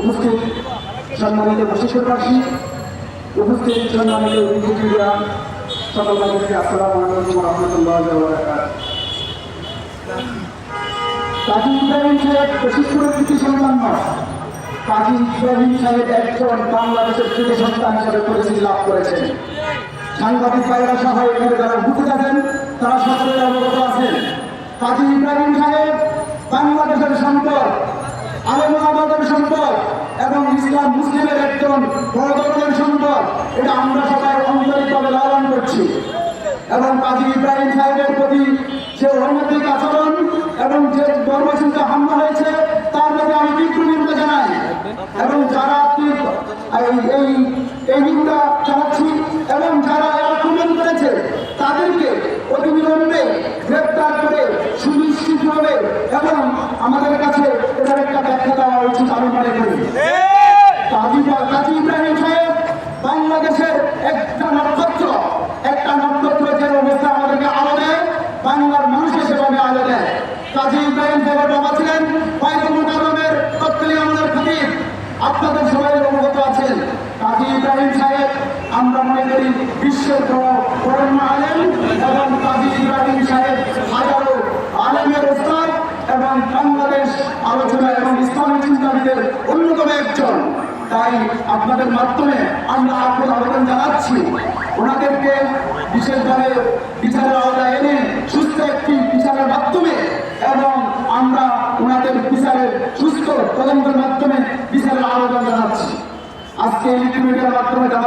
উপস্থিত সম্মানিত বশিষ্ঠবাসী উপস্থিত সম্মানিত বিদ্যুৎরা সকল মানুষকে আসসালামু আলাইকুম রহমতুল্লাহ কাজী ইব্রাহিম সাহেব প্রশিক্ষণের কৃতি সন্তান নয় কাজী ইব্রাহিম সাহেব একজন বাংলাদেশের কৃতি সন্তান হিসেবে পরিচিতি লাভ করেছেন। সাংবাদিক ভাইরা সহ এখানে যারা উপস্থিত আছেন, তারা সকলের অবগত আছেন। কাজী ইব্রাহিম সাহেব বাংলাদেশের সম্পদ আলমাবাদের সম্পদ এবং ইসলাম মুসলিমের একজন বড় সম্পদ, এটা আমরা সবাই আন্তরিকভাবে লালন করছি। এবং কাজী ইব্রাহিম সাহেবের প্রতি যে অনৈতিক আচরণ এবং যে ধর্মচিন্তা হামলা হয়েছে, তার প্রতি আমি তীব্র নিন্দা জানাই। এবং যারা এই এই নিন্দা জানাচ্ছি এবং যারা কমেন্ট করেছে, তাদেরকে অতি গ্রেপ্তার করে সুনিশ্চিতভাবে এবং আমাদের কাছে এটার একটা ব্যাখ্যা দেওয়া উচিত আমি মনে করি কাজী ইব্রাহিম সাহেব, বাংলাদেশের একটা নক্ষত্র একটা নক্ষত্র অবস্থা আমাদেরকে আলো দেয়, বাংলার মানুষের সেভাবে আলো দেয়। কাজী ইব্রাহিম ছিলেন, বাইতুল মুকাররমের তৎকালীন আমাদের সবাই অবগত আছেন। কাজী ইব্রাহিম সাহেব, আমরা মনে করি বিশ্বের বড় এবং কাজী ইব্রাহিম সাহেব হাজারো আলেমের ওস্তাদ এবং বাংলাদেশ আলোচনা এবং ইসলামী চিন্তাবিদের অন্যতম একজন। তাই আপনাদের মাধ্যমে আমরা আপনার আবেদন জানাচ্ছি। ওনাদেরকে বিশেষভাবে বিচারের আওতায় এনে সুস্থ একটি বিচারের মাধ্যমে এবং আমরা ওনাদের বিচারের সুস্থ তদন্তের মাধ্যমে বিচারের আবেদন জানাচ্ছি। আজকে ইলেকট্রনিকের মাধ্যমে জানা